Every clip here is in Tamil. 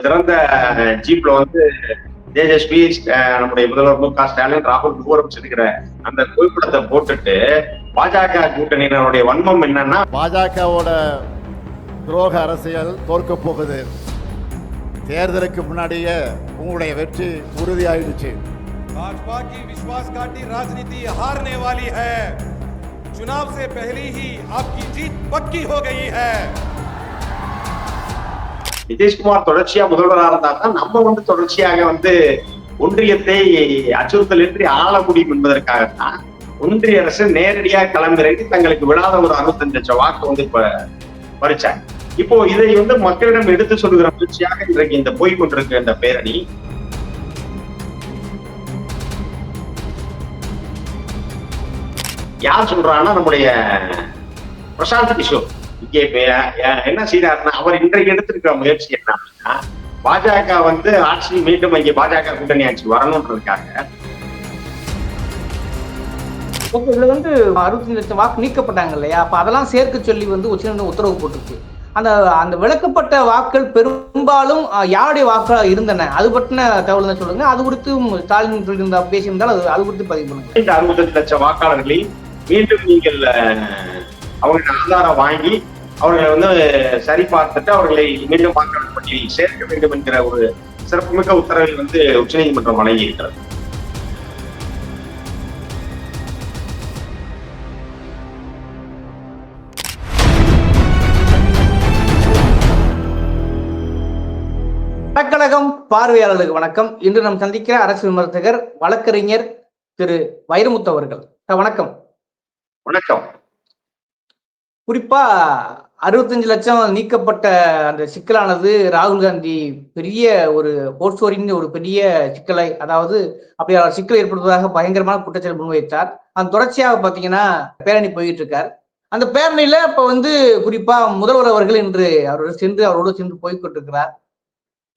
சிறந்த ஜீப்ல வந்து தேஜஸ்வி அஹ், நம்முடைய முதல்வர் மு க ஸ்டாலின் ராகுல் மூவரும் செல்கிற அந்த புகைப்படத்தை போட்டுட்டு பாஜக கூட்டணியினருடைய வன்மம் என்னன்னா பாஜகவோட துரோக அரசியல் தோற்க போகுது தேர்தலுக்கு முன்னாடியே உங்களுடைய வெற்றி உறுதியாயிடுச்சு भाजपा की विश्वासघाती राजनीति हारने वाली है चुनाव से पहले ही आपकी जीत पक्की हो गई है நிதிஷ்குமார் தொடர்ச்சியா முதல்வராக இருந்தா தான் நம்ம வந்து தொடர்ச்சியாக வந்து ஒன்றியத்தை அச்சுறுத்தல் இன்றி ஆள முடியும் என்பதற்காகத்தான் ஒன்றிய அரசு நேரடியாக களமிறங்கி தங்களுக்கு விழாத ஒரு அறுபத்தஞ்சு லட்சம் வாக்கு வந்து இப்ப பறிச்சாங்க. இப்போ இதை வந்து மக்களிடம் எடுத்து சொல்லுகிற முயற்சியாக இன்றைக்கு இந்த போய் கொண்டிருக்கிற இந்த பேரணி. யார் சொல்றான்னா நம்முடைய பிரசாந்த் கிஷோர். இங்கே என்ன செய்யறாருன்னா அவர் இன்றைக்கு எடுத்திருக்கிற முயற்சி என்ன அப்படின்னா பாஜக வந்து ஆட்சி மீண்டும் இங்கே பாஜக கூட்டணி ஆட்சி வரணுன்றதுக்காக ஓகே இதுல வந்து அறுபத்தஞ்சு லட்சம் வாக்கு நீக்கப்பட்டாங்க இல்லையா? அப்ப அதெல்லாம் சேர்க்க சொல்லி வந்து உச்சநீதிமன்றம் உத்தரவு போட்டிருக்கு. அந்த அந்த விளக்கப்பட்ட வாக்கள் பெரும்பாலும் யாருடைய வாக்களா இருந்தன? அது பற்றின தகவல் தான் சொல்லுங்க? அது குறித்து ஸ்டாலின் சொல்லியிருந்தா பேசியிருந்தால் அது அது குறித்து பதிவு பண்ணுங்க. இந்த அறுபத்தஞ்சு லட்சம் வாக்காளர்களை மீண்டும் நீங்கள் அவர்கள் ஆதாரம் வாங்கி அவர்களை வந்து சரி பார்த்துட்டு அவர்களை மீண்டும் வாக்காளர் பட்டியலில் சேர்க்க வேண்டும் என்கிற ஒரு சிறப்புமிக்க உத்தரவை வந்து உச்சநீதிமன்றம் வழங்கி இருக்கிறது வடக்கழகம் பார்வையாளர்களுக்கு வணக்கம். இன்று நாம் சந்திக்கிற அரசு விமர்சகர் வழக்கறிஞர் திரு வைரமுத்து அவர்கள். வணக்கம். வணக்கம். குறிப்பா அறுபத்தஞ்சு லட்சம் நீக்கப்பட்ட அந்த சிக்கலானது ராகுல் காந்தி பெரிய ஒரு போர்ட்சோரின் ஒரு பெரிய சிக்கலை அதாவது அப்படி சிக்கல் ஏற்படுத்துவதாக பயங்கரமான குற்றச்சாட்டு முன்வைத்தார். அந்த தொடர்ச்சியாக பாத்தீங்கன்னா பேரணி போயிட்டு இருக்கார் அந்த பேரணியில இப்ப வந்து குறிப்பா முதல்வர் அவர்கள் இன்று அவரோட சென்று அவரோடு சென்று போய்கொண்டிருக்கிறார்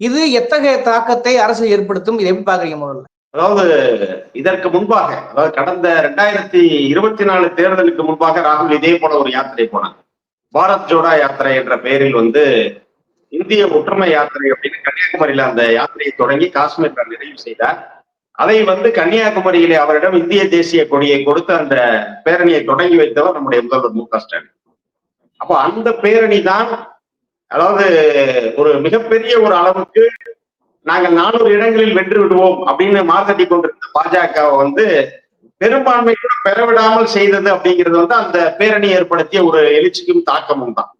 இது எத்தகைய தாக்கத்தை அரசு ஏற்படுத்தும்? இதை எப்படி பாக்குறீங்க முதல்ல? அதாவது இதற்கு முன்பாக அதாவது கடந்த ரெண்டாயிரத்தி இருபத்தி நாலு தேர்தலுக்கு முன்பாக ராகுல் இதே போல ஒரு யாத்திரை போனாங்க பாரத் ஜோடா யாத்திரை என்ற பெயரில் வந்து இந்திய ஒற்றுமை யாத்திரை அப்படின்னு கன்னியாகுமரியில அந்த யாத்திரையை தொடங்கி காஷ்மீர்ல நிறைவு செய்தார். அதை வந்து கன்னியாகுமரியிலே அவரிடம் இந்திய தேசிய கொடியை கொடுத்து அந்த பேரணியை தொடங்கி வைத்தவர் நம்முடைய முதல்வர் மு க ஸ்டாலின். அப்போ அந்த பேரணி தான் அதாவது ஒரு மிகப்பெரிய ஒரு அளவுக்கு நாங்கள் நானூறு இடங்களில் வென்று விடுவோம் அப்படின்னு மார்த்தட்டி கொண்டிருந்த பாஜக வந்து பெரும்பான்மை கூட பெறவிடாமல் செய்தது அப்படிங்கிறது வந்து அந்த பேரணி ஏற்படுத்திய ஒரு எழுச்சிக்கும் தாக்கமும் தான்.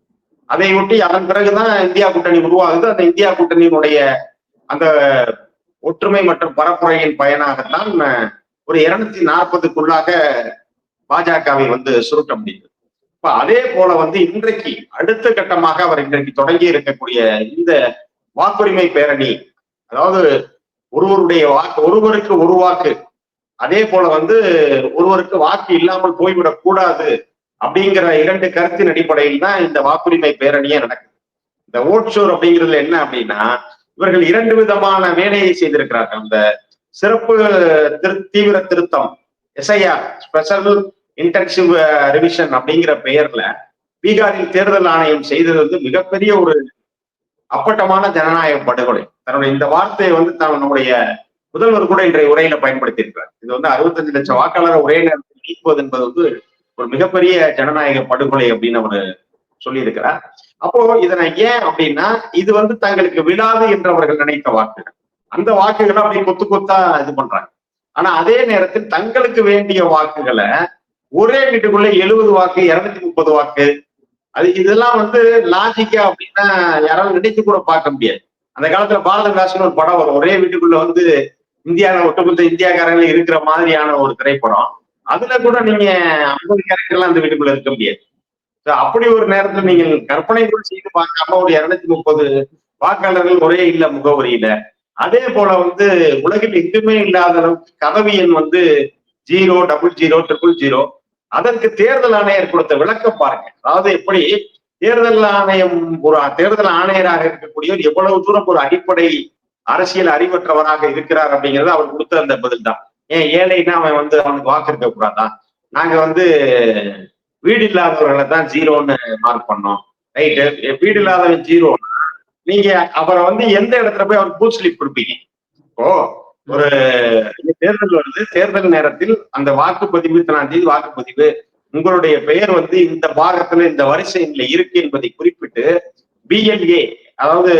அதை ஒட்டி அதன் பிறகுதான் இந்தியா கூட்டணி உருவாகுது. அந்த இந்தியா கூட்டணியினுடைய அந்த ஒற்றுமை மற்றும் பரப்புரையின் பயனாகத்தான் ஒரு இருநூத்தி நாற்பதுக்குள்ளாக பாஜகவை வந்து சுருட்ட முடியுது. இப்ப அதே போல வந்து இன்றைக்கு அடுத்த கட்டமாக அவர் இன்றைக்கு தொடங்கி இருக்கக்கூடிய இந்த வாக்குரிமை பேரணி அதாவது ஒருவருடைய வாக்கு ஒருவருக்கு ஒரு வாக்கு. அதே போல வந்து ஒருவருக்கு வாக்கு இல்லாமல் போய்விடக் கூடாது அப்படிங்கிற இரண்டு கருத்தின் அடிப்படையில் தான் இந்த வாக்குரிமை பேரணியே நடக்குது. இந்த ஓட்ஷோர் அப்படிங்கிறதுல என்ன அப்படின்னா இவர்கள் இரண்டு விதமான வேலையை செய்திருக்கிறார்கள். அந்த சிறப்பு திரு தீவிர திருத்தம் எஸ்ஐஆர் ஸ்பெஷல் இன்டென்சிவ் ரிவிஷன் அப்படிங்கிற பெயர்ல பீகாரில் தேர்தல் ஆணையம் செய்தது வந்து மிகப்பெரிய ஒரு அப்பட்டமான ஜனநாயக படுகொலை. தன்னுடைய இந்த வார்த்தையை வந்து தன்னுடைய நம்முடைய முதல்வர் கூட இன்றைய உரையில பயன்படுத்தி இருக்கிறார் இது வந்து அறுபத்தஞ்சு லட்சம் வாக்காளரை ஒரே நேரத்தில் நீக்குவது என்பது வந்து ஒரு மிகப்பெரிய ஜனநாயக படுகொலை அப்படின்னு அவர் சொல்லியிருக்கிறார். அப்போ இதனை ஏன் அப்படின்னா இது வந்து தங்களுக்கு விழாது என்று அவர்கள் நினைத்த வாக்குகள். அந்த வாக்குகளை அப்படி கொத்து கொத்தா இது பண்றாங்க. ஆனா அதே நேரத்தில் தங்களுக்கு வேண்டிய வாக்குகளை ஒரே வீட்டுக்குள்ள எழுபது வாக்கு இருநூத்தி முப்பது வாக்கு அது இதெல்லாம் வந்து லாஜிக்கா அப்படின்னா யாராலும் நினைத்து கூட பார்க்க முடியாது. அந்த காலத்துல பாரத விலாசன் ஒரு படம் வரும். ஒரே வீட்டுக்குள்ள வந்து இந்தியாவில ஒட்டுமொத்த இந்தியாக்காரங்க இருக்கிற மாதிரியான ஒரு திரைப்படம். அதுல கூட நீங்க ஐம்பது கேரக்டர்லாம் அந்த வீட்டுக்குள்ள இருக்க முடியாது. அப்படி ஒரு நேரத்துல நீங்கள் கற்பனை கூட செய்து பார்க்காம ஒரு இருநூத்தி முப்பது வாக்காளர்கள் ஒரே இல்ல முகவரியில. அதே போல வந்து உலகில் எதுவுமே இல்லாத அளவுக்கு கதவு எண் வந்து zero double zero triple zero. அதற்கு தேர்தல் ஆணையர் கொடுத்த விளக்கம் பாருங்க. அதாவது எப்படி தேர்தல் ஆணையம் ஒரு தேர்தல் ஆணையராக இருக்கக்கூடியவர் எவ்வளவு தூரம் ஒரு அடிப்படை அரசியல் அறிவற்றவராக இருக்கிறார் அப்படிங்கிறது அவர் கொடுத்த அந்த பதில் தான் ஏன் ஏழைன்னா அவன் வந்து அவனுக்கு வாக்கு இருக்க கூடாதா? நாங்க வந்து வீடு இல்லாதவர்களை தான் ஜீரோன்னு மார்க் பண்ணோம். ரைட்டு வீடு இல்லாதவன் ஜீரோ. நீங்க அவரை வந்து எந்த இடத்துல போய் அவருக்கு பூத் ஸ்லிப் கொடுப்பீங்க? இப்போ ஒரு தேர்தல் வருது. தேர்தல் நேரத்தில் அந்த வாக்குப்பதிவு இத்தனாம் தேதி வாக்குப்பதிவு உங்களுடைய பெயர் வந்து இந்த பாகத்துல இந்த வரிசையில இருக்கு என்பதை குறிப்பிட்டு பிஎல்ஏ அதாவது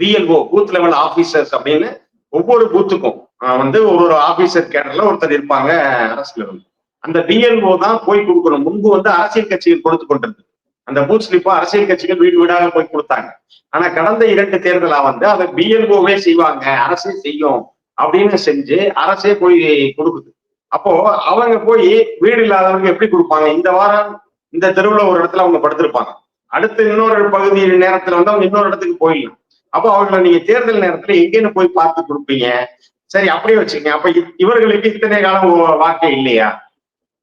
பிஎல்ஓ பூத் லெவல் ஆபீசர்ஸ் அப்படின்னு ஒவ்வொரு பூத்துக்கும் வந்து ஒரு ஒரு ஆபீசர் கேடர்ல ஒருத்தர் இருப்பாங்க அரசியல் அந்த பிஎல்ஓ தான் போய் கொடுக்கணும். முன்பு வந்து அரசியல் கட்சிகள் கொடுத்து கொண்டிருந்தது. அந்த பூத் ஸ்லிப்பா அரசியல் கட்சிகள் வீடு வீடாக போய் கொடுத்தாங்க. ஆனா கடந்த இரண்டு தேர்தலா வந்து அதை பிஎல்ஓவே செய்வாங்க அரசே செய்யும் அப்படின்னு செஞ்சு அரசே போய் கொடுக்குது. அப்போ அவங்க போய் வீடு இல்லாதவங்க எப்படி கொடுப்பாங்க? இந்த வாரம் இந்த தெருவுல ஒரு இடத்துல அவங்க படுத்திருப்பாங்க. அடுத்து இன்னொரு பகுதி நேரத்துல வந்து அவங்க இன்னொரு இடத்துக்கு போயிடலாம். அப்போ அவங்களை நீங்க தேர்தல் நேரத்துல எங்கேன்னு போய் பார்த்து கொடுப்பீங்க? சரி அப்படியே வச்சுக்கங்க. அப்ப இவர்களுக்கு இத்தனை காலம் ஓ- இல்லையா?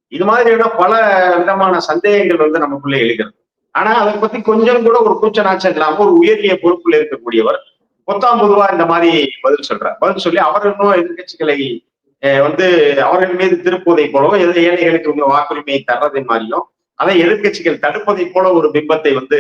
இது மாதிரியான பல விதமான சந்தேகங்கள் வந்து நமக்குள்ள எழுகிறது. ஆனா அதை பத்தி கொஞ்சம் கூட ஒரு கூச்ச நாச்சம் இல்லாம ஒரு உயரிய பொறுப்புல இருக்கக்கூடியவர் பொத்தாம் பொதுவா இந்த மாதிரி பதில் சொல்றார். பதில் சொல்லி அவர் இன்னும் எதிர்கட்சிகளை வந்து அவர்கள் மீது திருப்புவதை போலவும் எது ஏழைகளுக்கு இவங்க வாக்குரிமையை தர்றது மாதிரியும் அதை எதிர்க்கட்சிகள் தடுப்பதை போல ஒரு பிம்பத்தை வந்து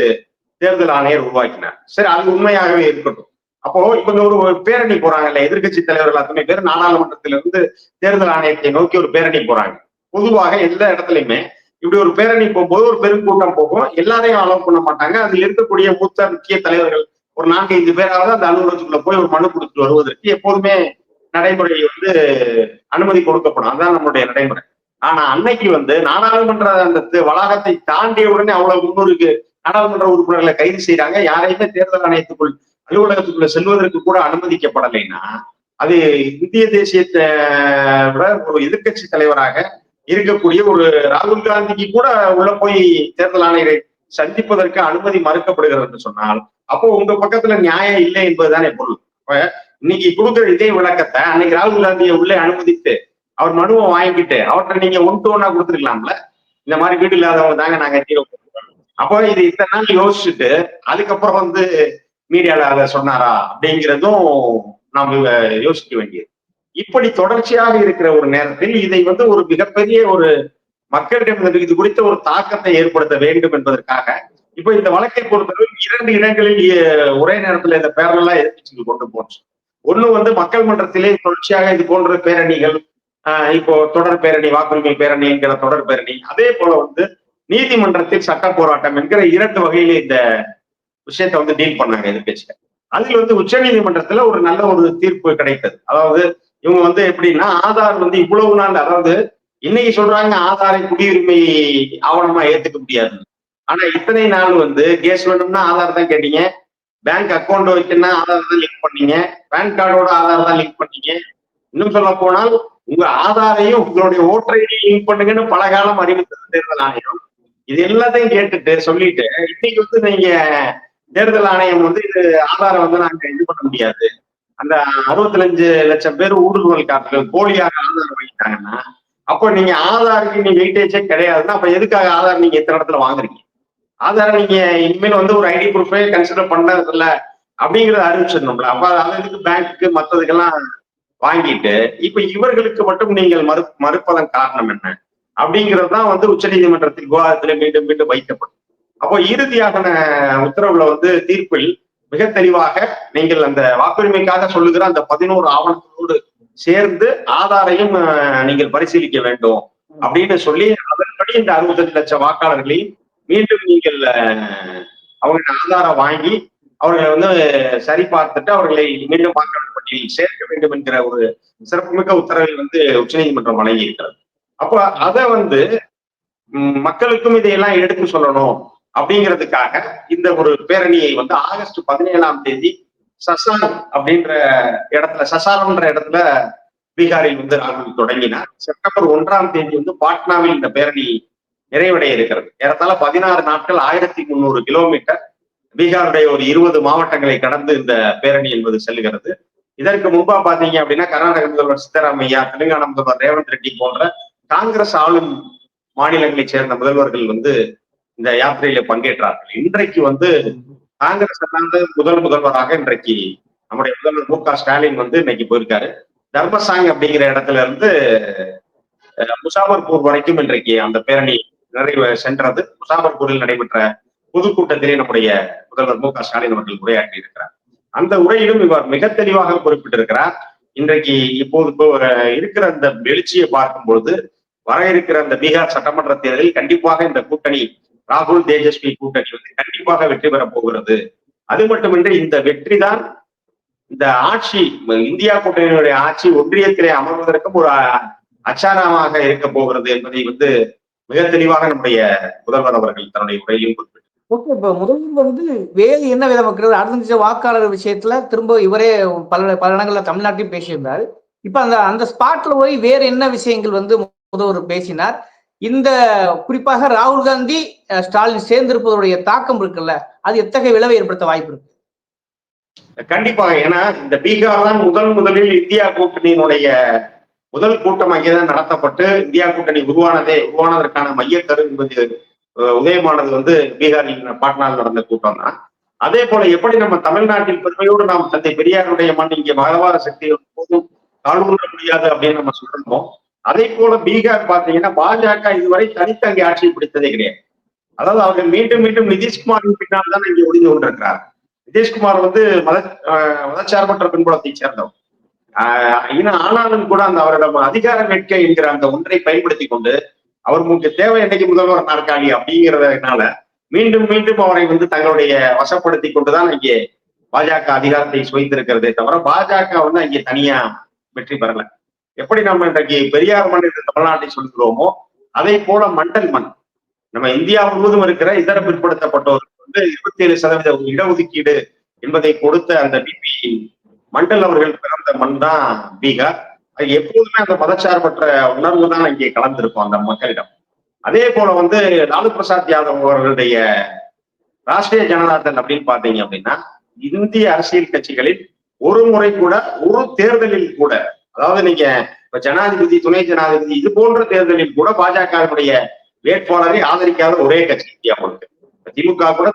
தேர்தல் ஆணையர் உருவாக்கினார். சரி அது உண்மையாகவே இருக்கட்டும். அப்போ இவங்க ஒரு பேரணி போறாங்கல்ல எதிர்க்கட்சி தலைவர்கள் அத்தனை பேர் நாடாளுமன்றத்திலிருந்து தேர்தல் ஆணையத்தை நோக்கி ஒரு பேரணி போறாங்க. பொதுவாக எல்லா இடத்துலையுமே இப்படி ஒரு பேரணி போகும்போது ஒரு பெருங்கூட்டம் போகும். எல்லாரையும் அலோவ் பண்ண மாட்டாங்க. அதில் இருக்கக்கூடிய மூத்த முக்கிய தலைவர்கள் ஒரு நான்கு ஐந்து பேராவது அந்த அலுவலகத்துக்குள்ள போய் ஒரு மனு கொடுத்துட்டு வருவதற்கு எப்போதுமே நடைமுறை வந்து அனுமதி கொடுக்கப்படும். அதுதான் நம்மளுடைய நடைமுறை. ஆனா அன்னைக்கு வந்து நாடாளுமன்ற அந்த வளாகத்தை தாண்டிய உடனே அவ்வளவு முன்னூறுக்கு நாடாளுமன்ற உறுப்பினர்களை கைது செய்யறாங்க யாரையுமே தேர்தல் ஆணையத்துக்குள் அலுவலகத்துக்குள்ள செல்வதற்கு கூட அனுமதிக்கப்படலைன்னா அது இந்திய தேசியத்தை விட ஒரு எதிர்க்கட்சி தலைவராக இருக்கக்கூடிய ஒரு ராகுல் காந்திக்கு கூட உள்ள போய் தேர்தல் ஆணையரை சந்திப்பதற்கு அனுமதி மறுக்கப்படுகிறது என்று சொன்னால் அப்போ உங்க பக்கத்துல நியாயம் இல்லை என்பதுதானே பொருள். இன்னைக்கு கொடுக்குற இதே விளக்கத்தை அன்னைக்கு ராகுல் காந்தியை உள்ளே அனுமதித்து அவர் மனுவை வாங்கிட்டு அவர்கிட்ட நீங்க ஒன் டு ஒன்னா கொடுத்துருக்கலாம்ல? இந்த மாதிரி வீடு இல்லாதவங்க தாங்க நாங்க ஜீரோ அப்போ இது இத்தனை நாள் யோசிச்சுட்டு அதுக்கப்புறம் வந்து மீடியால அதை சொன்னாரா அப்படிங்கிறதும் நாம் யோசிக்க வேண்டியது. இப்படி தொடர்ச்சியாக இருக்கிற ஒரு நேரத்தில் இதை வந்து ஒரு மிகப்பெரிய ஒரு மக்களிடம் இது குறித்த ஒரு தாக்கத்தை ஏற்படுத்த வேண்டும் என்பதற்காக இப்ப இந்த வழக்கை பொறுத்தவரை இரண்டு இடங்களில் ஒரே நேரத்துல இந்த பேரலா எதிர்கட்சிகள் கொண்டு போச்சு. ஒண்ணு வந்து மக்கள் மன்றத்திலே தொடர்ச்சியாக இது போன்ற பேரணிகள் இப்போ தொடர் பேரணி வாக்குரிமை பேரணி என்கிற தொடர் பேரணி அதே போல வந்து நீதிமன்றத்தில் சட்ட போராட்டம் என்கிற இரண்டு வகையில இந்த விஷயத்தை வந்து டீல் பண்ணாங்க எதிர்கட்சிகள் அதில் வந்து உச்ச நீதிமன்றத்துல ஒரு நல்ல ஒரு தீர்ப்பு கிடைத்தது. அதாவது இவங்க வந்து எப்படின்னா ஆதார் வந்து இவ்வளவு நாள் அதாவது இன்னைக்கு சொல்றாங்க ஆதாரை குடியுரிமை ஆவணமா ஏத்துக்க முடியாது. ஆனா இத்தனை நாள் வந்து கேஸ் வேணும்னா ஆதார் தான் கேட்டீங்க. பேங்க் அக்கௌண்ட் வைக்கணும்னா ஆதார் தான் லிங்க் பண்ணீங்க. பேன் கார்டோட ஆதார் தான் லிங்க் பண்ணீங்க. இன்னும் சொல்ல போனால் உங்க ஆதாரையும் உங்களுடைய ஓட்டர் ஐடி லிங்க் பண்ணுங்கன்னு பல காலம் அறிவித்தது தேர்தல் ஆணையம். இது எல்லாத்தையும் கேட்டுட்டு சொல்லிட்டு இன்னைக்கு வந்து நீங்க தேர்தல் ஆணையம் வந்து இது ஆதாரம் வந்து நாங்க இது பண்ண முடியாது. அந்த அறுபத்தி லட்சம் பேர் ஊடுருவல்காரர்கள் போலியாக ஆதாரம் வாங்கிட்டாங்கன்னா அப்போ நீங்க ஆதாருக்கு நீங்க வெயிட்டேஜே கிடையாதுன்னா அப்ப எதுக்காக ஆதார் நீங்க இத்தனை இடத்துல வாங்குறீங்க? ஆதார் நீங்க இனிமேல் வந்து ஒரு ஐடி ப்ரூஃபே கன்சிடர் பண்றது இல்ல அப்படிங்கறத அறிவிச்சிடணும்ல அப்ப அது இதுக்கு பேங்க்கு மத்ததுக்கெல்லாம் வாங்கிட்டு இப்ப இவர்களுக்கு மட்டும் நீங்கள் மறு மறுப்பதன் காரணம் என்ன? அப்படிங்கிறது தான் வந்து உச்சநீதிமன்றத்தில் விவாதத்திலே மீண்டும் மீண்டும் வைக்கப்படும். அப்போ இறுதியாக உத்தரவுல வந்து தீர்ப்பில் மிக தெளிவாக நீங்கள் அந்த வாக்குரிமைக்காக சொல்லுகிற அந்த பதினோரு ஆவணத்தோடு சேர்ந்து ஆதாரையும் நீங்கள் பரிசீலிக்க வேண்டும் அப்படின்னு சொல்லி அதன்படி இந்த அறுபத்தஞ்சு லட்சம் வாக்காளர்களை மீண்டும் நீங்கள் அஹ், ஆதாரம் வாங்கி அவர்களை வந்து சரி பார்த்துட்டு அவர்களை மீண்டும் வாக்காளர் பட்டியலில் சேர்க்க வேண்டும் என்கிற ஒரு சிறப்புமிக்க உத்தரவை வந்து உச்சநீதிமன்றம் வழங்கி இருக்கிறது அப்போ அதை வந்து மக்களுக்கும் இதையெல்லாம் எடுத்து சொல்லணும் அப்படிங்கிறதுக்காக இந்த ஒரு பேரணியை வந்து ஆகஸ்ட் பதினேழாம் தேதி சசார் அப்படின்ற இடத்துல சசாரம்ன்ற இடத்துல பீகாரில் வந்து ராகுல் தொடங்கினார். செப்டம்பர் ஒன்றாம் தேதி வந்து பாட்னாவில் இந்த பேரணி நிறைவடைய இருக்கிறது ஏறத்தாழ பதினாறு நாட்கள் ஆயிரத்தி முந்நூறு கிலோமீட்டர் பீகாருடைய ஒரு இருபது மாவட்டங்களை கடந்து இந்த பேரணி என்பது செல்கிறது. இதற்கு முன்பா பாத்தீங்க அப்படின்னா கர்நாடக முதல்வர் சித்தராமையா தெலுங்கானா முதல்வர் ரேவந்த் ரெட்டி போன்ற காங்கிரஸ் ஆளும் மாநிலங்களைச் சேர்ந்த முதல்வர்கள் வந்து இந்த யாத்திரையில பங்கேற்றார்கள். இன்றைக்கு வந்து காங்கிரஸ் அல்லாத முதல் முதல்வராக இன்றைக்கு நம்முடைய முதல்வர் மு க ஸ்டாலின் வந்து இன்னைக்கு போயிருக்காரு. தர்மசாங் அப்படிங்கிற இடத்துல இருந்து முசாபர்பூர் வரைக்கும் இன்றைக்கு அந்த பேரணி நிறைவு சென்றது. முசாபர்பூரில் நடைபெற்ற பொதுக்கூட்டத்திலே நம்முடைய முதல்வர் மு க ஸ்டாலின் அவர்கள் உரையாற்றி இருக்கிறார். அந்த உரையிலும் இவர் மிக தெளிவாக குறிப்பிட்டிருக்கிறார். இன்றைக்கு இப்போது இப்போ, இருக்கிற அந்த எழுச்சியை பார்க்கும் பொழுது வர இருக்கிற அந்த பீகார் சட்டமன்ற தேர்தலில் கண்டிப்பாக இந்த கூட்டணி ராகுல் தேஜஸ்வி கூட்டணி வந்து கண்டிப்பாக வெற்றி பெறப் போகிறது. அது மட்டுமின்றி இந்த வெற்றி தான் இந்த ஆட்சி இந்தியா கூட்டணியினுடைய ஆட்சி ஒன்றியத்திலே அமர்வதற்கும் ஒரு அச்சாரமாக இருக்க போகிறது என்பதை வந்து மிக தெளிவாக நம்முடைய முதல்வர் அவர்கள் தன்னுடைய உரையிலும் குறிப்பிட்டார். ஓகே இப்ப முதல்வர் வந்து வேறு என்ன விதம் வைக்கிறது அடுத்த வாக்காளர் விஷயத்துல திரும்ப இவரே பல பல இடங்கள்ல தமிழ்நாட்டிலும் பேசியிருந்தார். இப்ப அந்த அந்த ஸ்பாட்ல போய் வேற என்ன விஷயங்கள் வந்து முதல்வர் பேசினார்? இந்த குறிப்பாக ராகுல் காந்தி ஸ்டாலின் சேர்ந்திருப்பதனுடைய தாக்கம் இருக்குல்ல அது எத்தகைய விளைவை ஏற்படுத்த வாய்ப்பு இருக்கு? கண்டிப்பாக ஏன்னா இந்த பீகார் தான் முதல் முதலில் இந்தியா கூட்டணியினுடைய முதல் கூட்டம் அங்கேதான் நடத்தப்பட்டு இந்தியா கூட்டணி உருவானதே உருவானதற்கான மையக்கரு என்பது உதயமானது வந்து பீகாரில் பாட்னாவில் நடந்த கூட்டம் தான் அதே போல எப்படி நம்ம தமிழ்நாட்டில் பெருமையோடு நாம் தந்தை பெரியாருடைய மண் இங்கே மகவார சக்தி போதும் காலூர முடியாது அப்படின்னு நம்ம சொல்றோமோ அதே போல பீகார் பாத்தீங்கன்னா பாஜக இதுவரை தனித்து அங்கே ஆட்சி பிடித்ததே கிடையாது. அதாவது அவர்கள் மீண்டும் மீண்டும் நிதிஷ்குமாரின் பின்னால் தான் இங்கே ஒளிந்து கொண்டிருக்கிறார். நிதிஷ்குமார் வந்து மத மதச்சார்பற்ற பின்புலத்தை சேர்ந்தவர். இன்னும் ஆனாலும் கூட அந்த அவரிடம் அதிகார வேட்கை என்கிற அந்த ஒன்றை பயன்படுத்தி கொண்டு அவர் உங்களுக்கு தேவை என்னைக்கு முதல்வர் நாற்காலி அப்படிங்கிறதுனால மீண்டும் மீண்டும் அவரை வந்து தங்களுடைய வசப்படுத்தி கொண்டுதான் இங்கே பாஜக அதிகாரத்தை சுவைத்திருக்கிறதே தவிர பாஜக வந்து அங்கே தனியா வெற்றி பெறல. எப்படி நம்ம இன்றைக்கு பெரியார் மண் என்று தமிழ்நாட்டை சொல்கிறோமோ அதே போல மண்டல் மண். நம்ம இந்தியா முழுவதும் இருக்கிற இதர பிற்படுத்தப்பட்டோருக்கு வந்து இருபத்தி ஏழு சதவீத இடஒதுக்கீடு என்பதை கொடுத்த அந்த பிபி மண்டல் அவர்கள் பிறந்த மண் தான் பீகார். அது எப்போதுமே அந்த மதச்சார்பற்ற உணர்வு தான் இங்கே கலந்திருக்கும் அந்த மக்களிடம். அதே போல வந்து லாலு பிரசாத் யாதவ் அவர்களுடைய ராஷ்டிரிய ஜனதாதள் அப்படின்னு பாத்தீங்க அப்படின்னா இந்திய அரசியல் கட்சிகளில் ஒரு முறை கூட ஒரு தேர்தலில் கூட அதாவது நீங்க இப்ப ஜனாதிபதி துணை ஜனாதிபதி இது போன்ற தேர்தலில் கூட பாஜகவினுடைய வேட்பாளரை ஆதரிக்காத ஒரே கட்சி இந்தியா முழுக்க திமுக கூட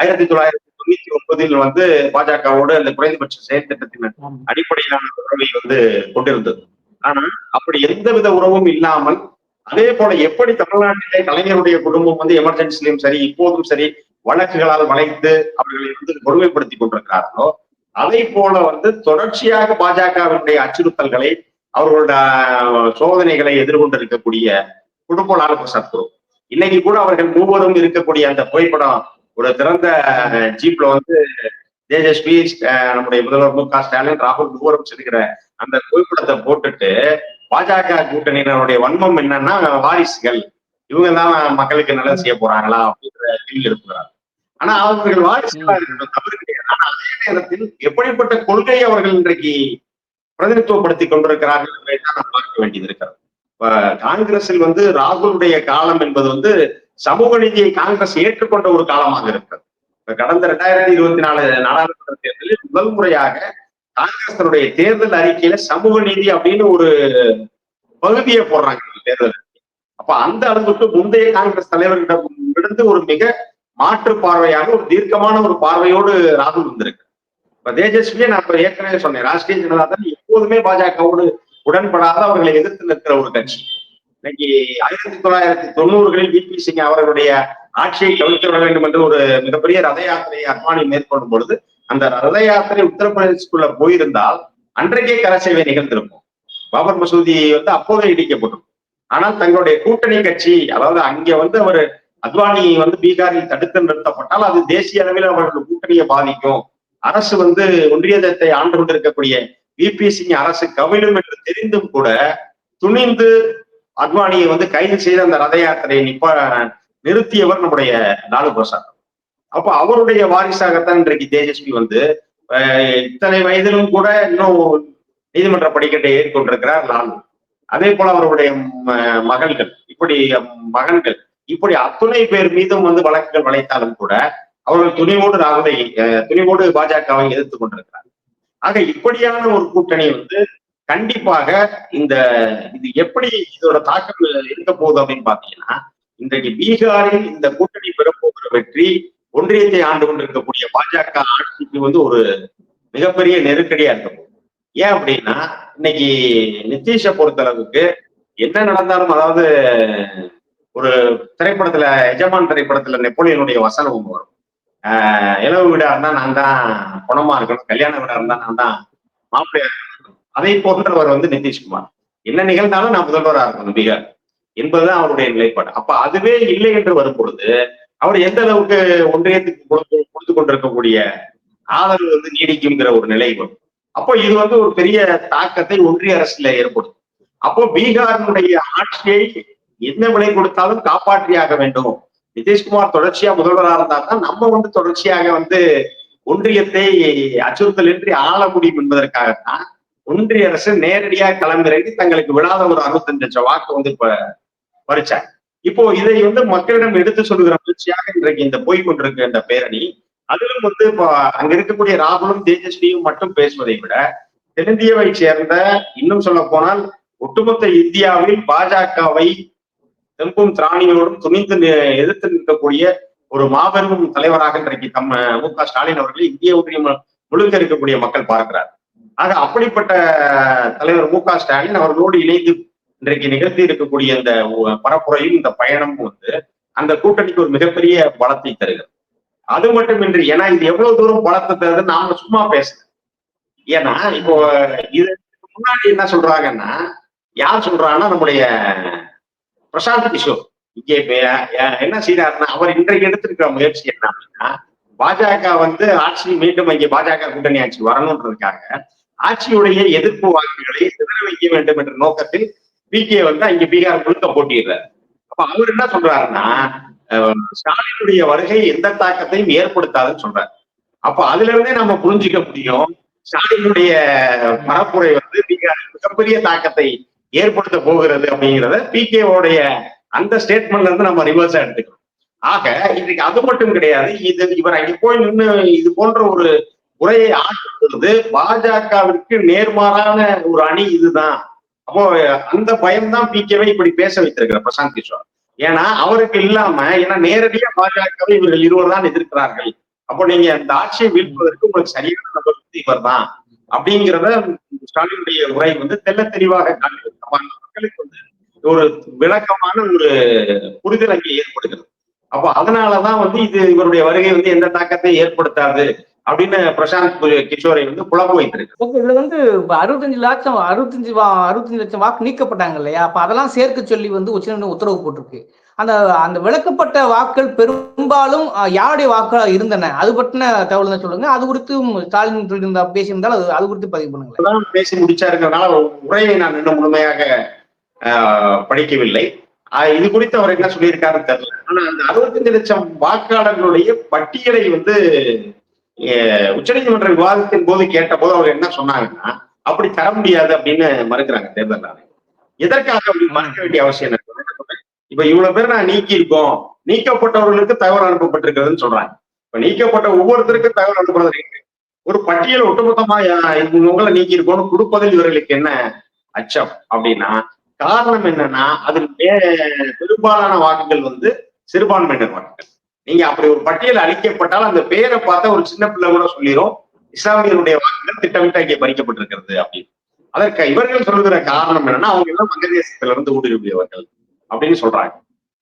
ஆயிரத்தி தொள்ளாயிரத்தி தொண்ணூத்தி ஒன்பதில் வந்து பாஜகவோடு அந்த குறைந்தபட்ச செயல் திட்டத்தின் அடிப்படையிலான உறவை வந்து கொண்டிருந்தது. ஆனா அப்படி எந்தவித உறவும் இல்லாமல் அதே போல எப்படி தமிழ்நாட்டிலே கலைஞருடைய குடும்பம் வந்து எமர்ஜென்சிலையும் சரி இப்போதும் சரி வழக்குகளால் வளைத்து அவர்களை வந்து கொடுமைப்படுத்தி கொண்டிருக்கிறார்களோ அதை போல வந்து தொடர்ச்சியாக பாஜகவினுடைய அச்சுறுத்தல்களை அவர்களோட சோதனைகளை எதிர்கொண்டிருக்கக்கூடிய குடும்ப லாலு பிரசாத் குரு இன்னைக்கு கூட அவர்கள் மூவரும் இருக்கக்கூடிய அந்த புகைப்படம் ஒரு திறந்த ஜீப்ல வந்து தேஜஸ்வி நம்முடைய முதல்வர் மு க. ஸ்டாலின் ராகுல் மூவரும் செல்கிற அந்த புகைப்படத்தை போட்டுட்டு பாஜக கூட்டணியினருடைய வன்மம் என்னன்னா வாரிசுகள். இவங்க தான் மக்களுக்கு நல்லது செய்ய போறாங்களா அப்படிங்கிற கேள்வி எழுப்புகிறார். ஆனா அவர்கள் வாரிசுகளா இருக்கட்டும் தவறு கிடையாது. ஆனா அதே நேரத்தில் எப்படிப்பட்ட கொள்கையை அவர்கள் இன்றைக்கு பிரதிநிதித்துவப்படுத்தி கொண்டிருக்கிறார்கள் என்பதை தான் நாம் பார்க்க வேண்டியது இருக்கிறது. காங்கிரஸில் வந்து ராகுலுடைய காலம் என்பது வந்து சமூக நீதியை காங்கிரஸ் ஏற்றுக்கொண்ட ஒரு காலமாக இருக்கிறது. கடந்த ரெண்டாயிரத்தி இருபத்தி நாலு நாடாளுமன்ற தேர்தலில் முதல் முறையாக காங்கிரஸ் தன்னுடைய தேர்தல் அறிக்கையில சமூக நீதி அப்படின்னு ஒரு பகுதியை போடுறாங்க தேர்தல் அப்ப அந்த அளவுக்கு முந்தைய காங்கிரஸ் தலைவர்களிடம் இருந்து ஒரு மிக மாற்று பார்வையாக ஒரு தீர்க்கமான ஒரு பார்வையோடு ராகுல் வந்திருக்கு இப்ப தேஜஸ்வியை நான் இப்ப ஏற்கனவே சொன்னேன் ராஷ்டிரிய ஜனதா தள் எப்போதுமே பாஜகவோடு உடன்படாத அவர்களை எதிர்த்து நிற்கிற ஒரு கட்சி. இன்னைக்கு ஆயிரத்தி தொள்ளாயிரத்தி தொண்ணூறுகளில் பிபி சிங் அவர்களுடைய ஆட்சியை கவிழ்த்து விட வேண்டும் என்று ஒரு மிகப்பெரிய ரத யாத்திரையை அத்வானி மேற்கொள்ளும் பொழுது அந்த ரத யாத்திரை உத்தரப்பிரதேசத்துக்குள்ள போயிருந்தால் அன்றைக்கே கரசேவை நிகழ்ந்திருக்கும். பாபர் மசூதி வந்து அப்போதே இடிக்கப்படும். ஆனால் தங்களுடைய கூட்டணி கட்சி அதாவது அங்கே வந்து அவர் அத்வானி வந்து பீகாரில் தடுத்து நிறுத்தப்பட்டால் அது தேசிய அளவில் அவர்கள் கூட்டணியை பாதிக்கும். அரசு வந்து ஒன்றியத்தை ஆண்டு கொண்டிருக்கக்கூடிய விபி சிங் அரசு கவிழும் என்று தெரிந்தும் கூட துணிந்து அத்வானியை வந்து கைது செய்து அந்த ரத யாத்திரையை நிப்ப நிறுத்தியவர் நம்முடைய லாலு பிரசாத் அப்ப அவருடைய வாரிசாகத்தான் இன்றைக்கு தேஜஸ்வி வந்து இத்தனை வயதிலும் கூட இன்னும் நீதிமன்ற படிக்கட்டை ஏறிக்கொண்டிருக்கிறார் லாலு. அதே போல அவருடைய மகள்கள் இப்படி மகன்கள் இப்படி அத்துணை பேர் மீதும் வந்து வழக்குகள் வளைத்தாலும் கூட அவர்கள் துணிவோடு ராகுலை துணிவோடு பாஜகவை எதிர்த்து கொண்டிருக்கிறார் ஆக இப்படியான ஒரு கூட்டணி வந்து கண்டிப்பாக இந்த இது எப்படி இதோட தாக்கம் இருக்க போகுது அப்படின்னு பாத்தீங்கன்னா இன்றைக்கு பீகாரில் இந்த கூட்டணி பெறப்போகிற வெற்றி ஒன்றியத்தை ஆண்டு கொண்டிருக்கக்கூடிய பாஜக ஆட்சிக்கு வந்து ஒரு மிகப்பெரிய நெருக்கடியா இருக்க போகுது. ஏன் அப்படின்னா இன்னைக்கு நிதிஷை பொறுத்தளவுக்கு என்ன நடந்தாலும் அதாவது ஒரு திரைப்படத்துல எஜமான் திரைப்படத்துல நெப்போலியனுடைய வசனம் ஒண்ணு வரும். ஆஹ் இளவு வீடா இருந்தா நான் தான் குணமா இருக்கணும் கல்யாண வீடா இருந்தா நான் தான் மாப்பிள்ளையா அதை போன்றவர் வந்து நிதிஷ்குமார். என்ன நிகழ்ந்தாலும் நான் முதல்வராக இருக்கணும் பீகார் என்பதுதான் அவருடைய நிலைப்பாடு. அப்ப அதுவே இல்லை என்று வரும் பொழுது அவர் எந்த அளவுக்கு ஒன்றியத்துக்கு கொடுத்து கொடுத்து கொண்டிருக்கக்கூடிய ஆதரவு வந்து நீடிக்குங்கிற ஒரு நிலை வரும். அப்போ இது வந்து ஒரு பெரிய தாக்கத்தை ஒன்றிய அரசுல ஏற்படுத்தும். அப்போ பீகாரினுடைய ஆட்சியை என்ன விலை கொடுத்தாலும் காப்பாற்றியாக வேண்டும். நிதிஷ்குமார் தொடர்ச்சியா முதல்வராக இருந்தா தான் நம்ம வந்து தொடர்ச்சியாக வந்து ஒன்றியத்தை அச்சுறுத்தல் இன்றி ஆள முடியும் என்பதற்காகத்தான் ஒன்றிய அரசு நேரடியாக களமிறங்கி தங்களுக்கு விழாத ஒரு அறுபத்தஞ்சு லட்சம் வாக்கு வந்து இப்ப பறிச்சாங்க இப்போ இதை வந்து மக்களிடம் எடுத்து சொல்லுகிற முயற்சியாக இன்றைக்கு இந்த போய் கொண்டிருக்க இந்த பேரணி அதிலும் வந்து இப்போ அங்க இருக்கக்கூடிய ராகுலும் தேஜஸ்வியும் மட்டும் பேசுவதை விட தென்னிந்தியாவை சேர்ந்த இன்னும் சொல்ல போனால் ஒட்டுமொத்த இந்தியாவில் பாஜகவை தெம்பும் திராணியோடும் துணிந்து எதிர்த்து நிற்கக்கூடிய ஒரு மாபெரும் தலைவராக இன்றைக்கு தம்ம மு க ஸ்டாலின் அவர்களை இந்திய ஒன்றியம் முழுக்க இருக்கக்கூடிய மக்கள் பார்க்கிறார் ஆக அப்படிப்பட்ட தலைவர் மு க ஸ்டாலின் அவர்களோடு இணைந்து இன்றைக்கு நிகழ்த்தி இருக்கக்கூடிய இந்த பரப்புரையும் இந்த பயணமும் வந்து அந்த கூட்டணிக்கு ஒரு மிகப்பெரிய பலத்தை தருகிறது. அது மட்டுமின்றி ஏன்னா இது எவ்வளவு தூரம் பலத்தை தருது நாம சும்மா பேசல. ஏன்னா இப்போ இதுக்கு முன்னாடி என்ன சொல்றாங்கன்னா யார் சொல்றான்னா நம்முடைய பிரசாந்த் கிஷோர். இங்கே என்ன செய்யறாருன்னா அவர் இன்றைக்கு எடுத்திருக்கிற முயற்சி என்ன அப்படின்னா பாஜக வந்து ஆட்சி மீண்டும் இங்கே பாஜக கூட்டணி ஆட்சி வரணுன்றதுக்காக ஆட்சியுடைய எதிர்ப்பு வாக்குகளை சிதற வைக்க வேண்டும் என்ற நோக்கத்தில் பிகே வந்து அங்க பீகார் முழுக்க போட்டிடுறாரு அப்ப அவர் என்ன சொல்றாருன்னா ஸ்டாலினுடைய வருகை எந்த தாக்கத்தையும் ஏற்படுத்தாதுன்னு சொல்றாரு. அப்ப அதுல இருந்தே நம்ம புரிஞ்சுக்க முடியும் ஸ்டாலினுடைய பரப்புரை வந்து பீகார் மிகப்பெரிய தாக்கத்தை ஏற்படுத்த போகிறது அப்படிங்கிறத பிகேவோடைய அந்த ஸ்டேட்மெண்ட்ல இருந்து நம்ம ரிவர்ஸா எடுத்துக்கணும். ஆக இன்றைக்கு அது மட்டும் கிடையாது இது இவர் அங்க போய் நின்று இது போன்ற ஒரு உரையை ஆற்றுவது பாஜகவிற்கு நேர்மாறான ஒரு அணி இதுதான். அப்போ அந்த பயம்தான் பிகேவை இப்படி பேச வைத்திருக்கிற பிரசாந்த் கிஷோர். ஏன்னா அவருக்கு இல்லாம ஏன்னா நேரடியா பாஜகவை இவர்கள் இருவர் தான் எதிர்க்கிறார்கள். அப்போ நீங்க அந்த ஆட்சியை வீழ்ப்பதற்கு உங்களுக்கு சரியான நபர் இவர் தான் அப்படிங்கிறத ஸ்டாலினுடைய உரை வந்து தெல்ல தெளிவாக காட்டுகிறது மக்களுக்கு வந்து ஒரு விளக்கமான ஒரு புரிதல் அங்கே ஏற்படுகிறது. அப்போ அதனாலதான் வந்து இது இவருடைய வருகை வந்து எந்த தாக்கத்தை ஏற்படுத்தாது அப்படின்னு பிரசாந்த் கிஷோரை வந்து குழப்ப வைத்திருக்கு. இதுல வந்து அறுபத்தஞ்சு லட்சம் அறுபத்தஞ்சு அறுபத்தஞ்சு லட்சம் வாக்கு நீக்கப்பட்டாங்க இல்லையா? அப்ப அதெல்லாம் சேர்க்க சொல்லி வந்து உச்சநீதிமன்றம் உத்தரவு போட்டிருக்கு. அந்த அந்த விளக்கப்பட்ட வாக்கள் பெரும்பாலும் யாருடைய வாக்குகளா இருந்தன? அது பற்றின தகவல் தான் சொல்லுங்க. அது குறித்து ஸ்டாலின் சொல்லியிருந்தா பேசியிருந்தால் அது அது குறித்து பதிவு பண்ணுங்களேன் தான் பேசி முடிச்சாருங்கிறதுனால அவர் உரையை நான் இன்னும் முழுமையாக படிக்கவில்லை. இது குறித்து அவர் என்ன சொல்லியிருக்காருன்னு தெரியல. ஆனா அந்த அறுபத்தஞ்சு லட்சம் வாக்காளர்களுடைய பட்டியலை வந்து உச்சநீதிமன்ற விவாதத்தின் போது கேட்ட போது அவர் என்ன சொன்னாங்கன்னா அப்படி தர முடியாது அப்படின்னு மறுக்கிறாங்க தேர்தல் ஆணையம். எதற்காக அப்படி மறுக்க வேண்டிய அவசியம் என்ன? இப்ப இவ்வளவு பேர் நான் நீக்கி இருக்கோம் நீக்கப்பட்டவர்களுக்கு தகவல் அனுப்பப்பட்டிருக்கிறதுன்னு சொல்றாங்க. இப்ப நீக்கப்பட்ட ஒவ்வொருத்தருக்கும் தகவல் அனுப்புறது ஒரு பட்டியல் ஒட்டுமொத்தமா யா- உங்களை நீக்கி இருக்கோம்னு கொடுப்பதில் இவர்களுக்கு என்ன அச்சம்? அப்படின்னா காரணம் என்னன்னா அதில் பெரும்பாலான வாக்குகள் வந்து சிறுபான்மையினர் வாக்குகள். நீங்க அப்படி ஒரு பட்டியல் அளிக்கப்பட்டால் அந்த பேரை பார்த்தா ஒரு சின்ன பிள்ளை கூட சொல்லிரும் இஸ்லாமியருடைய வாக்குகள் திட்டமிட்டு அங்கே பறிக்கப்பட்டிருக்கிறது அப்படின்னு. அதற்கு இவர்கள் சொல்லுகிற காரணம் என்னன்னா அவங்க எல்லாம் வங்கதேசத்துல இருந்து ஊடுருவியவர்கள் அப்படின்னு சொல்றாங்க.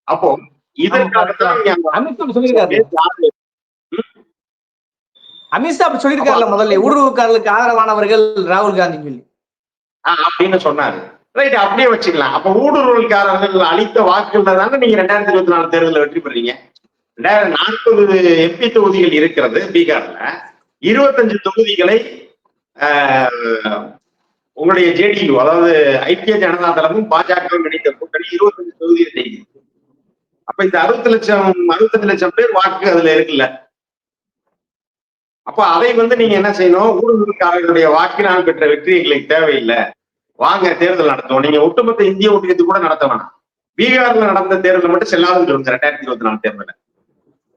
அப்போ இதற்காக அமித்ஷா அப்படி சொல்லியிருக்காருல்ல முதல்ல ஊடுருவக்காரர்களுக்கு ஆதரவானவர்கள் ராகுல் காந்தி சொல்லி. அப்படின்னு சொன்னாரு. ரைட் அப்படியே வச்சுக்கலாம். அப்ப ஊடுருவல்காரர்கள் அளித்த வாக்குகள் தானே நீங்க ரெண்டாயிரத்தி இருபத்தி நாலு தேர்தலில் வெற்றி பெறீங்க. ரெண்டாயிரம் நாற்பது எம்பி தொகுதிகள் இருக்கிறது பீகார்ல. இருபத்தஞ்சு தொகுதிகளை உங்களுடைய ஜேடியு அதாவது ஐக்கிய ஜனதா தளமும் பாஜகவும் இணைந்த கூட்டணி இருபத்தஞ்சு தொகுதிகள் ஜெயிக்குது அப்ப இந்த அறுபத்தி லட்சம் அறுபத்தஞ்சு லட்சம் பேர் வாக்கு அதுல இருக்குல்ல. அப்ப அதை வந்து நீங்க என்ன செய்யணும்? ஊடுருவல்காரர்களுடைய வாக்கினால் பெற்ற வெற்றி எங்களுக்கு தேவையில்லை. வாங்க தேர்தல் நடத்துவோம். நீங்க ஒட்டுமொத்த இந்திய ஒன்றியத்து கூட நடத்த வேணாம். பீகார்ல நடந்த தேர்தல் மட்டும் செல்லாதுன்னு சொல்லுங்க ரெண்டாயிரத்தி இருபத்தி நாலு தேர்தல்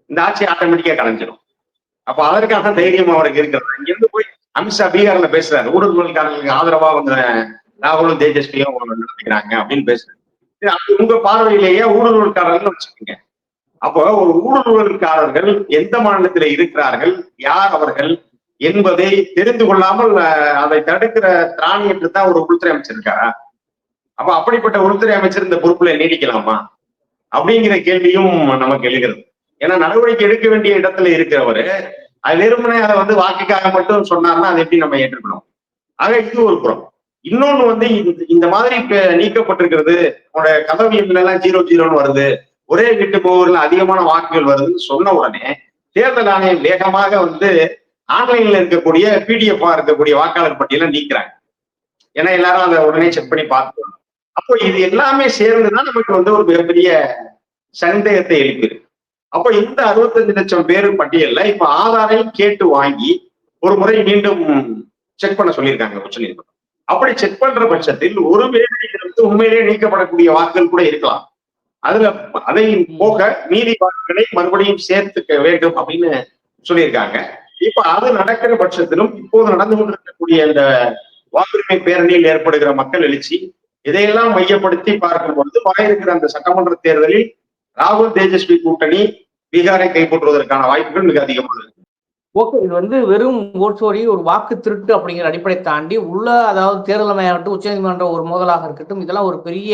இந்த ஆட்சி ஆட்டோமேட்டிக்கா கலைஞ்சிடும் அப்ப அதற்கான தைரியம் அவருக்கு இருக்கிறது. இங்க இருந்து போய் அமித்ஷா பீகார்ல பேசுறாரு. ஊடுருவல்காரர்களுக்கு ஆதரவா அவங்க ராகுலும் தேஜஸ்வியும் நடத்திக்கிறாங்க அப்படின்னு பேசுறாரு. இது அப்படி உங்க பார்வையிலேயே ஊடுருவல்காரர்கள் வச்சுக்கோங்க. அப்போ ஒரு ஊடுருவல்காரர்கள் எந்த மாநிலத்தில இருக்கிறார்கள் யார் அவர்கள் என்பதை தெரிந்து கொள்ளாமல் அதை தடுக்கிற திராணி என்று தான் ஒரு உள்துறை அமைச்சர் இருக்காரா? அப்ப அப்படிப்பட்ட உள்துறை அமைச்சர் இந்த பொறுப்புல நீடிக்கலாமா? அப்படிங்கிற கேள்வியும் நமக்கு எழுகிறது. ஏன்னா நடவடிக்கை எடுக்க வேண்டிய இடத்துல இருக்கிறவரு அது வெறுமனே அதை வந்து வாக்குக்காக மட்டும் சொன்னார்னா அதை எப்படி நம்ம ஏற்றுக்கணும்? ஆக இது ஒரு புறம். இன்னொன்னு வந்து இந்த- இந்த மாதிரி நீக்கப்பட்டிருக்கிறது உங்களோட கதவு எண்ணுல எல்லாம் ஜீரோ ஜீரோன்னு வருது. ஒரே வீட்டு முகவரில் அதிகமான வாக்குகள் வருதுன்னு சொன்ன உடனே தேர்தல் ஆணையம் வேகமாக வந்து ஆன்லைன்ல இருக்கக்கூடிய பிடிஎஃப் இருக்கக்கூடிய வாக்காளர் பட்டியல நீக்கிறாங்க. ஏன்னா எல்லாரும் அதை உடனே செக் பண்ணி பார்த்துக்கணும். அப்போ இது எல்லாமே சேர்ந்துதான் நமக்கு வந்து ஒரு மிகப்பெரிய சந்தேகத்தை எழுப்பிது அப்போ இந்த அறுபத்தஞ்சு லட்சம் பேர் பட்டியல்ல இப்ப ஆதாரையும் கேட்டு வாங்கி ஒரு முறை மீண்டும் செக் பண்ண சொல்லியிருக்காங்க உச்சநீதிமன்றம் அப்படி செக் பண்ற பட்சத்தில் ஒருவேளை இது வந்து உண்மையிலேயே நீக்கப்படக்கூடிய வாக்குகள் கூட இருக்கலாம். அதுல அதை போக மீதி வாக்குகளை மறுபடியும் சேர்த்துக்க வேண்டும் அப்படின்னு சொல்லியிருக்காங்க. இப்ப அது நடக்கிற பட்சத்திலும் இப்போது நடந்து கொண்டிருக்கக்கூடிய இந்த வாக்குரிமை பேரணியில் ஏற்படுகிற மக்கள் எழுச்சி இதையெல்லாம் மையப்படுத்தி பார்க்கும் பொழுது இருக்கிற அந்த சட்டமன்ற தேர்தலில் ராகுல் தேஜஸ்வி கூட்டணி பீகாரை கைப்பற்றுவதற்கான வாய்ப்புகள் மிக அதிகமாக இருக்கு. ஓகே இது வந்து வெறும் ஓட்சோரி ஒரு வாக்கு திருட்டு அப்படிங்கிற அடிப்படை தாண்டி உள்ள அதாவது தேர்தல் ஆகட்டும் உச்சநீதிமன்ற ஒரு மோதலாக இருக்கட்டும் இதெல்லாம் ஒரு பெரிய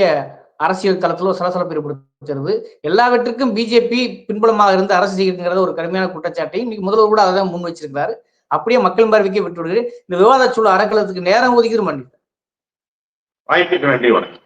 அரசியல் தளத்துல ஒரு சலசலப்பு ஏற்படுத்துறது எல்லாவற்றுக்கும் பிஜேபி பின்புலமாக இருந்து அரசு செய்கிறதுங்கிறத ஒரு கடுமையான குற்றச்சாட்டை இன்னைக்கு முதல்வர் கூட அதை தான் முன் வச்சிருக்கிறாரு. அப்படியே மக்கள் பார்வைக்கே விட்டு இந்த விவாத சூழல் அறக்கலத்துக்கு நேரம் ஒதுக்கிற மாட்டேங்குது வாய்ப்புக்கு நன்றி வணக்கம்